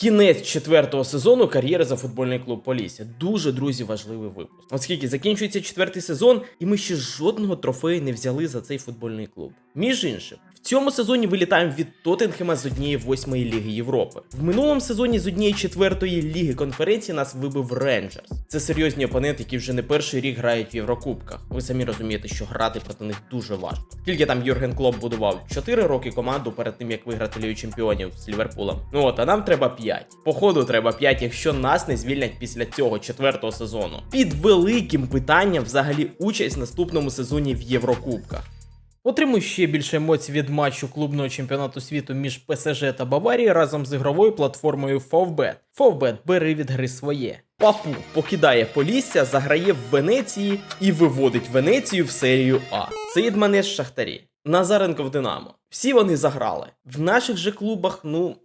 Кінець четвертого сезону кар'єри за футбольний клуб Полісся. Дуже друзі важливий випуск. Оскільки закінчується четвертий сезон, і ми ще жодного трофею не взяли за цей футбольний клуб. Між іншим, цьому сезоні вилітаємо від Тоттенхема з однієї восьмої ліги Європи. В минулому сезоні з однієї четвертої ліги конференції нас вибив Рейнджерс. Це серйозні опоненти, які вже не перший рік грають в Єврокубках. Ви самі розумієте, що грати проти них дуже важко. Тільки там Юрген Клоп будував 4 роки команду перед тим, як виграти Лігу чемпіонів з Ліверпулем. Ну от, а нам треба 5. Походу, треба 5, якщо нас не звільнять після цього четвертого сезону. Під великим питанням взагалі участь в наступному сезоні в Єврокубках. Отримуй ще більше емоцій від матчу клубного чемпіонату світу між ПСЖ та Баварією разом з ігровою платформою Favbet. Favbet бери від гри своє. Папу покидає Полісся, заграє в Венеції і виводить Венецію в серію А. Саїд Манеш Шахтарі. Назаренко в Динамо. Всі вони заграли. В наших же клубах, ну.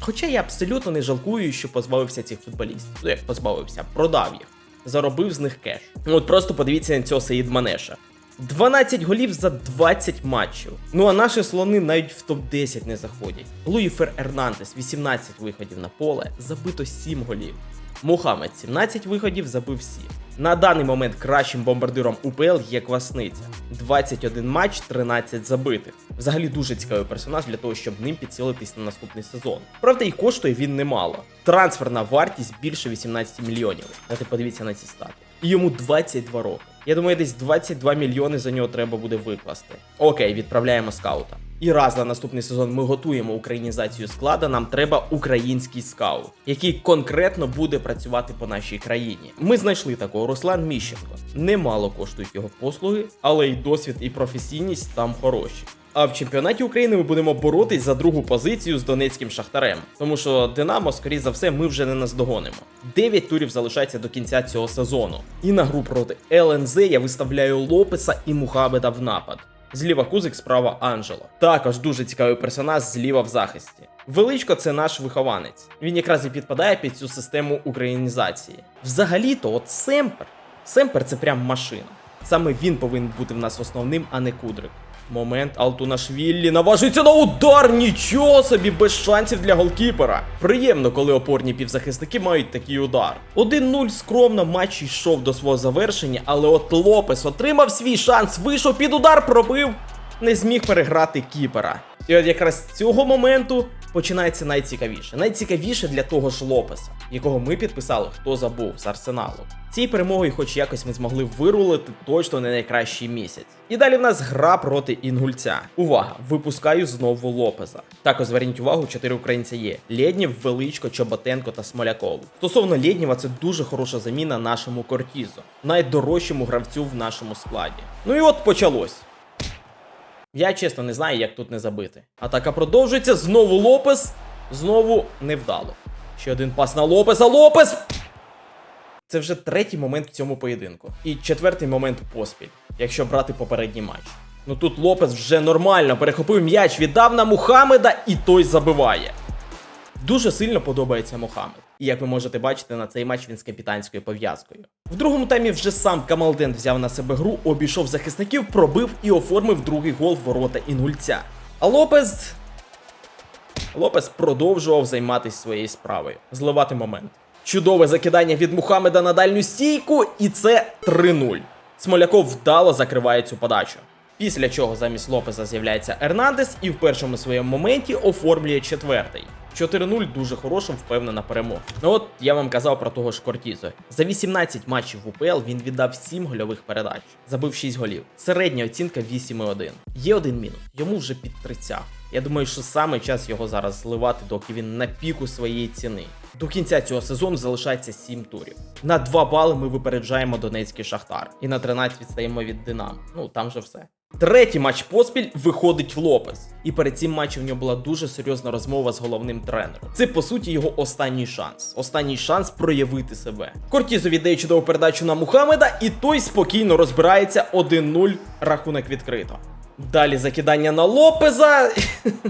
Хоча я абсолютно не жалкую, що позбавився цих футболістів. Ну як позбавився, продав їх. Заробив з них кеш. От просто подивіться на цього Саїд Манеша. 12 голів за 20 матчів. Ну а наші слони навіть в топ-10 не заходять. Луїфер Ернандес 18 виходів на поле, забито 7 голів. Мухаммед 17 виходів, забив 7. На даний момент кращим бомбардиром УПЛ є Квасниця. 21 матч, 13 забитих. Взагалі дуже цікавий персонаж для того, щоб ним підцілитись на наступний сезон. Правда, і коштує він немало. Трансферна вартість більше 18 мільйонів. Дайте подивіться на ці стати. І йому 22 роки. Я думаю, десь 22 мільйони за нього треба буде викласти. Окей, відправляємо скаута. І раз на наступний сезон ми готуємо українізацію склада, нам треба український скаут, який конкретно буде працювати по нашій країні. Ми знайшли такого Руслан Міщенко. Немало коштують його послуги, але й досвід і професійність там хороші. А в чемпіонаті України ми будемо боротись за другу позицію з донецьким шахтарем, тому що Динамо, скоріш за все, ми вже не наздогонимо. Дев'ять турів залишається до кінця цього сезону. І на гру проти ЛНЗ я виставляю Лопеса і Мухабеда в напад. Зліва Кузик, справа Анджело. Також дуже цікавий персонаж зліва в захисті. Величко це наш вихованець. Він якраз і підпадає під цю систему українізації. Взагалі-то, от Семпер. Семпер це прям машина. Саме він повинен бути в нас основним, а не Кудрик. Момент Алтунашвіллі наважується на удар. Нічого собі без шансів для голкіпера. Приємно, коли опорні півзахисники мають такий удар. 1-0 скромно матч йшов до свого завершення, але от Лопес отримав свій шанс, вийшов під удар, пробив, не зміг переграти кіпера. І от якраз з цього моменту починається найцікавіше. Найцікавіше для того ж Лопеса, якого ми підписали, хто забув з арсеналу. Цією перемогою, хоч якось ми змогли вирулити точно не найкращий місяць. І далі в нас гра проти інгульця. Увага! Випускаю знову Лопеза. Також зверніть увагу, чотири українця є: Лєднів, Величко, Чоботенко та Смоляков. Стосовно Лєднєва, це дуже хороша заміна нашому Кортізу, найдорожчому гравцю в нашому складі. Ну і от почалось. Я чесно не знаю, як тут не забити. Атака продовжується. Знову Лопес. Знову невдало. Ще один пас на Лопеса. Лопес! Це вже третій момент в цьому поєдинку. І четвертий момент поспіль, якщо брати попередній матч. Ну тут Лопес вже нормально перехопив м'яч, віддав на Мухамеда, і той забиває. Дуже сильно подобається Мохамед. І як ви можете бачити, на цей матч він з капітанською пов'язкою. В другому таймі вже сам Камалден взяв на себе гру, обійшов захисників, пробив і оформив другий гол в ворота інгульця. А Лопес. Лопес продовжував займатися своєю справою, зливати момент. Чудове закидання від Мухаммеда на дальню стійку, і це 3-0. Смоляков вдало закриває цю подачу. Після чого замість Лопеза з'являється Ернандес і в першому своєму моменті оформлює четвертий. 4-0 дуже хороша, впевнена перемога. Ну от я вам казав про того ж Кортізо. За 18 матчів в УПЛ він віддав 7 гольових передач, забив 6 голів. Середня оцінка 8,1. Є один мінус, йому вже під 30. Я думаю, що саме час його зараз зливати, доки він на піку своєї ціни. До кінця цього сезону залишається 7 турів. На 2 бали ми випереджаємо Донецький Шахтар. І на 13 відстаємо від Динамо. Ну там же все. Третій матч поспіль виходить Лопес. І перед цим матчем в нього була дуже серйозна розмова з головним тренером. Це по суті його останній шанс. Останній шанс проявити себе. Кортізо віддає чудову передачу на Мухаммеда, і той спокійно розбирається 1-0. Рахунок відкрито. Далі закидання на Лопеза.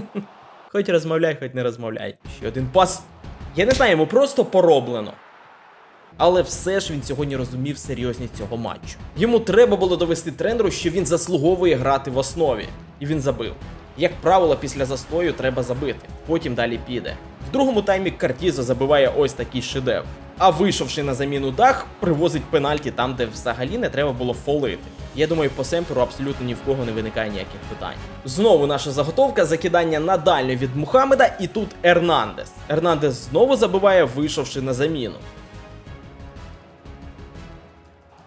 Хоч розмовляй, хоч не розмовляй. Ще один пас. Я не знаю, йому просто пороблено. Але все ж він сьогодні розумів серйозність цього матчу. Йому треба було довести тренеру, що він заслуговує грати в основі. І він забив. Як правило, після застою треба забити, потім далі піде. В другому таймі Картізо забиває ось такий шедевр. А вийшовши на заміну дах, привозить пенальті там, де взагалі не треба було фолити. Я думаю, по семперу абсолютно ні в кого не виникає ніяких питань. Знову наша заготовка, закидання на дальню від Мухаммеда, і тут Ернандес. Ернандес знову забиває, вийшовши на заміну.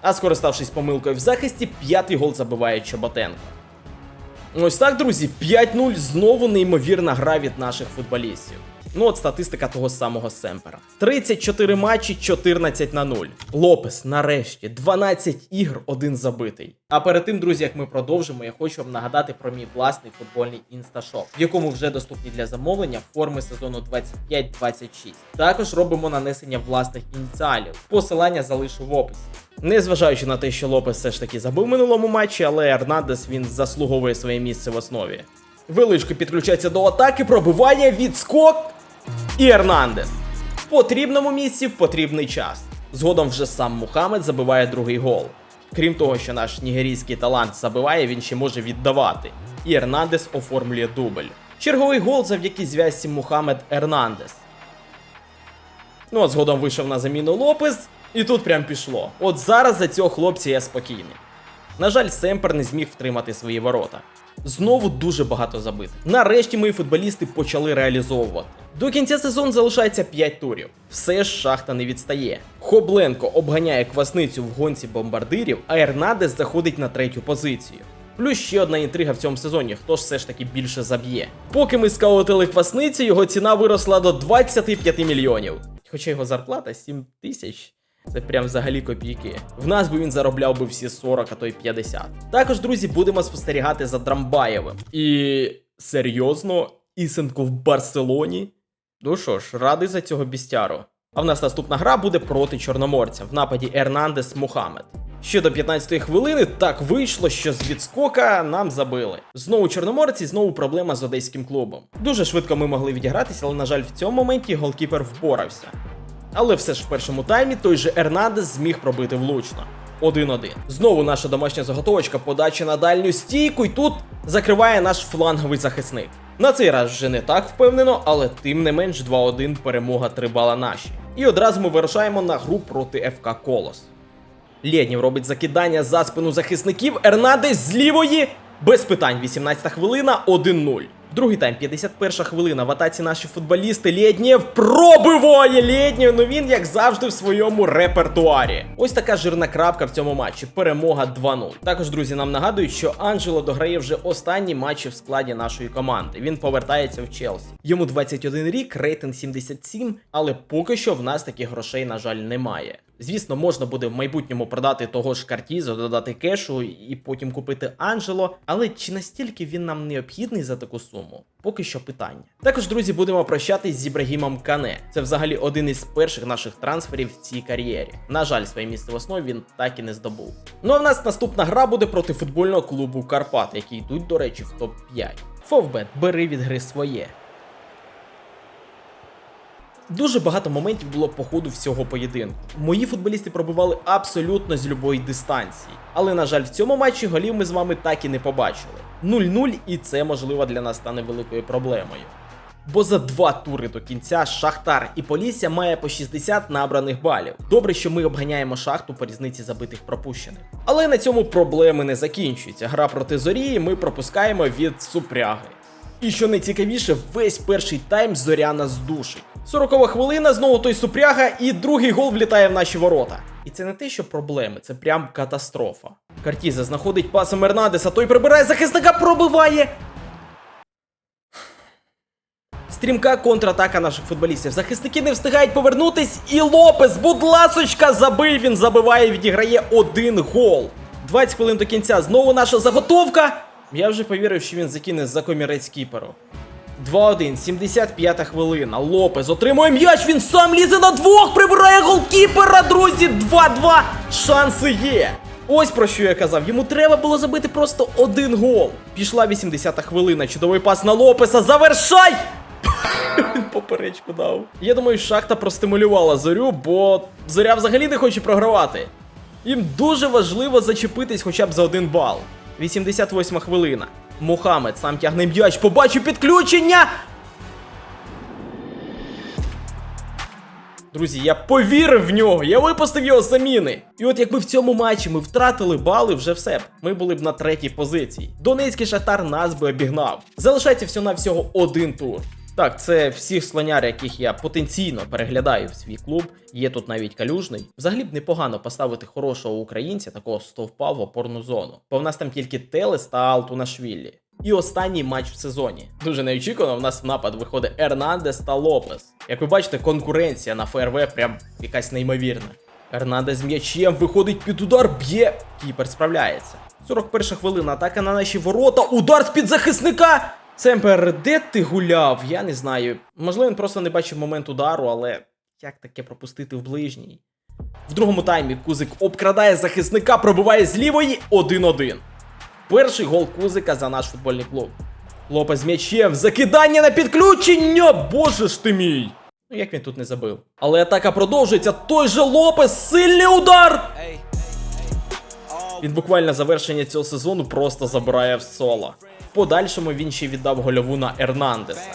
А скориставшись помилкою в захисті, п'ятий гол забиває Чоботенко. Ось так, друзі, 5-0 знову неймовірна гра від наших футболістів. Ну от статистика того самого Семпера. 34 матчі, 14 на 0. Лопес, нарешті, 12 ігр, один забитий. А перед тим, друзі, як ми продовжимо, я хочу вам нагадати про мій власний футбольний інсташоп, в якому вже доступні для замовлення форми сезону 25-26. Також робимо нанесення власних ініціалів. Посилання залишу в описі. Незважаючи на те, що Лопес все ж таки забив минулому матчі, але Ернандес він заслуговує своє місце в основі. Величко підключається до атаки, пробивання, відскок і Ернандес. В потрібному місці в потрібний час. Згодом вже сам Мухаммед забиває другий гол. Крім того, що наш нігерійський талант забиває, він ще може віддавати. І Ернандес оформлює дубль. Черговий гол завдяки зв'язці Мухаммед Ернандес. Ну, а згодом вийшов на заміну Лопес, і тут прям пішло. От зараз за цього хлопця я спокійний. На жаль, Семпер не зміг втримати свої ворота. Знову дуже багато забитих. Нарешті мої футболісти почали реалізовувати. До кінця сезону залишається 5 турів. Все ж шахта не відстає. Хобленко обганяє квасницю в гонці бомбардирів, а Ернадес заходить на третю позицію. Плюс ще одна інтрига в цьому сезоні, хто ж все ж таки більше заб'є. Поки ми скаутили квасницю, його ціна виросла до 25 мільйонів. Хоча його зарплата 7 тисяч. Це прям взагалі копійки. В нас би він заробляв би всі 40, а то й 50. Також, друзі, будемо спостерігати за Драмбаєвим. І серйозно, Ісенко в Барселоні. Ну що ж, радий за цього бістяру. А в нас наступна гра буде проти чорноморця в нападі Ернандес Мухаммед. Ще до 15-ї хвилини так вийшло, що з відскока нам забили. Знову чорноморці, знову проблема з одеським клубом. Дуже швидко ми могли відігратися, але, на жаль, в цьому моменті голкіпер впорався. Але все ж в першому таймі той же Ернандес зміг пробити влучно. 1-1. Знову наша домашня заготовочка, подача на дальню стійку, і тут закриває наш фланговий захисник. На цей раз вже не так впевнено, але тим не менш 2-1 перемога 3 бала наші. І одразу ми вирушаємо на гру проти ФК Колос. Лєднів робить закидання за спину захисників. Ернандес з лівої. Без питань, 18 хвилина, 1-0. Другий тайм, 51 хвилина. В атаці наші футболісти Лєднєв пробиває Лєднєв, ну він, як завжди, в своєму репертуарі. Ось така жирна крапка в цьому матчі. Перемога 2-0. Також, друзі, нам нагадують, що Анджело дограє вже останні матчі в складі нашої команди. Він повертається в Челсі. Йому 21 рік, рейтинг 77, але поки що в нас таких грошей, на жаль, немає. Звісно, можна буде в майбутньому продати того ж Картізо, додати кешу і потім купити Анджело, але чи настільки він нам необхідний за таку суму? Поки що питання. Також, друзі, будемо прощатись з Ібрагімом Кане. Це взагалі один із перших наших трансферів в цій кар'єрі. На жаль, своє місце в основі він так і не здобув. Ну а в нас наступна гра буде проти футбольного клубу Карпат, які йдуть, до речі, в топ-5. Фовбет, бери від гри своє. Дуже багато моментів було по ходу всього поєдинку. Мої футболісти пробивали абсолютно з любої дистанції. Але, на жаль, в цьому матчі голів ми з вами так і не побачили. 0-0, і це, можливо, для нас стане великою проблемою. Бо за два тури до кінця Шахтар і Полісся має по 60 набраних балів. Добре, що ми обганяємо шахту по різниці забитих пропущених. Але на цьому проблеми не закінчуються. Гра проти зорі ми пропускаємо від супряги. І що найцікавіше, весь перший тайм зоря нас душить. 40 хвилина, знову той супряга, і другий гол влітає в наші ворота. І це не те, що проблеми, це прям катастрофа. Картіза знаходить пасом Ернадеса, той прибирає захисника, пробиває. Стрімка контратака наших футболістів. Захисники не встигають повернутись, і Лопес, будь ласочка, забив. Він забиває, відіграє один гол. 20 хвилин до кінця. Знову наша заготовка. Я вже повірив, що він закине за комірець кіперу. 2-1, 75 хвилина. Лопес отримує м'яч, він сам лізе на двох, прибирає голкіпера, друзі. 2-2. Шанси є. Ось про що я казав. Йому треба було забити просто один гол. Пішла 80-та хвилина. Чудовий пас на Лопеса. Завершай! Він поперечку дав. Я думаю, шахта простимулювала зорю, бо зоря взагалі не хоче програвати. Їм дуже важливо зачепитись хоча б за один бал. 88 хвилина. Мухамед сам тягне м'яч, побачив підключення. Друзі, я повірив в нього, я випустив його заміни. І от якби в цьому матчі ми втратили бали, вже все б. Ми були б на третій позиції. Донецький шахтар нас би обігнав. Залишається всього на всього один тур. Так, це всіх слоняр, яких я потенційно переглядаю в свій клуб. Є тут навіть калюжний. Взагалі б непогано поставити хорошого українця, такого стовпа в опорну зону. Бо в нас там тільки Телес та Алтунашвілі. І останній матч в сезоні. Дуже неочікувано, в нас в напад виходить Ернандес та Лопес. Як ви бачите, конкуренція на ФРВ прям якась неймовірна. Ернандес з м'ячем виходить під удар, б'є. Кіпер справляється. 41 хвилина, атака на наші ворота. Удар з-під захисника! Семпер, де ти гуляв? Я не знаю. Можливо, він просто не бачив момент удару, але як таке пропустити в ближній? В другому таймі Кузик обкрадає захисника, пробиває з лівої 1-1. Перший гол Кузика за наш футбольний клуб. Лопес з м'ячем, закидання на підключення! Боже ж ти мій! Ну як він тут не забив? Але атака продовжується. Той же Лопес, сильний удар! Він буквально завершення цього сезону просто забирає в соло. Подальшому він ще віддав гольову на Ернандеса.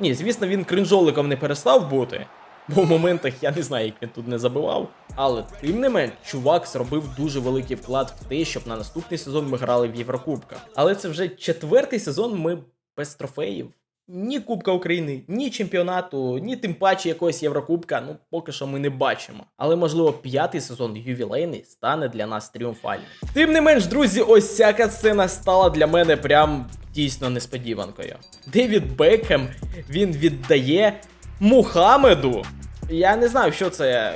Ні, звісно, він кринжоликом не перестав бути, бо в моментах я не знаю, як він тут не забивав. Але тим не менш, чувак зробив дуже великий вклад в те, щоб на наступний сезон ми грали в Єврокубках. Але це вже четвертий сезон ми без трофеїв. Ні Кубка України, ні чемпіонату, ні тим паче якогось Єврокубка, ну поки що ми не бачимо. Але можливо п'ятий сезон ювілейний стане для нас тріумфальним. Тим не менш, друзі, ось ця катсцена стала для мене прям дійсно несподіванкою. Девід Бекхем він віддає Мухамеду. Я не знаю, що це.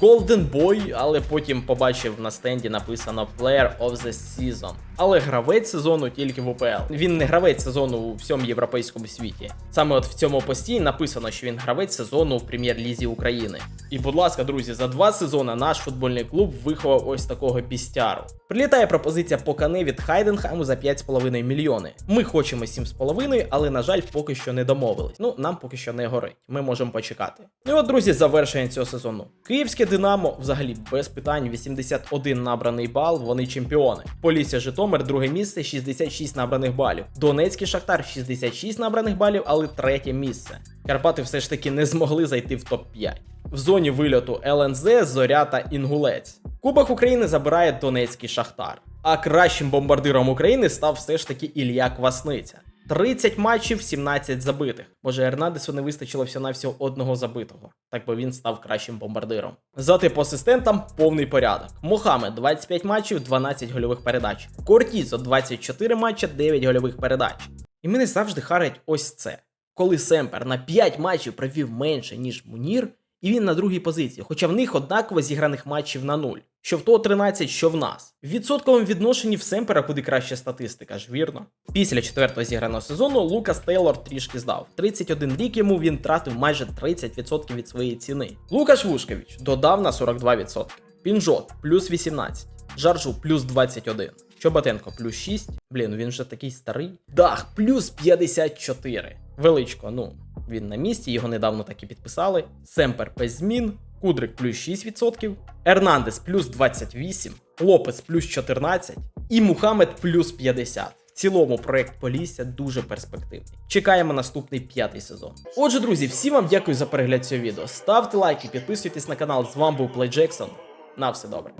Golden Boy, але потім побачив на стенді написано Player of the Season. Але гравець сезону тільки в УПЛ. Він не гравець сезону у всьому європейському світі. Саме от в цьому пості написано, що він гравець сезону в прем'єр-лізі України. І, будь ласка, друзі, за два сезони наш футбольний клуб виховав ось такого бістяру. Прилітає пропозиція по кане від Хайденхайму за 5,5 мільйони. Ми хочемо 7,5, але на жаль, поки що не домовились. Ну, нам поки що не горить. Ми можемо почекати. Ну і от, друзі, завершення цього сезону. Київське Динамо взагалі без питань 81 набраний бал. Вони чемпіони. Полісся Житомир, друге місце, 66 набраних балів. Донецький Шахтар 66 набраних балів, але третє місце. Карпати все ж таки не змогли зайти в топ-5. В зоні вильоту ЛНЗ, Зоря та Інгулець. Кубок України забирає Донецький Шахтар. А кращим бомбардиром України став все ж таки Ілля Квасниця. 30 матчів, 17 забитих. Може, Ернандесу не вистачило всього-навсього одного забитого, так би він став кращим бомбардиром. За тип асистентам повний порядок. Мохамед 25 матчів, 12 гольових передач. Кортізо 24 матча, 9 гольових передач. І мене завжди харить ось це. Коли Семпер на 5 матчів провів менше, ніж Мунір, і він на другій позиції, хоча в них однаково зіграних матчів на нуль. Що в того 13, що в нас. В відсотковому відношенні в Семпера куди краща статистика ж, вірно? Після четвертого зіграного сезону Лукас Тейлор трішки здав. 31 рік йому він тратив майже 30% від своєї ціни. Лукаш Вушкович додав на 42%. Пінжот плюс 18. Жаржу плюс 21. Чоботенко плюс 6. Блін, він вже такий старий. Дах плюс 54. Величко, ну, він на місці, його недавно так і підписали. Семпер без змін. Кудрик плюс 6%, Ернандес плюс 28, Лопес плюс 14 і Мухамед плюс 50. В цілому проект Полісся дуже перспективний. Чекаємо наступний п'ятий сезон. Отже, друзі, всім вам дякую за перегляд цього відео. Ставте лайки, підписуйтесь на канал. З вами був Плей Джексон. На все добре.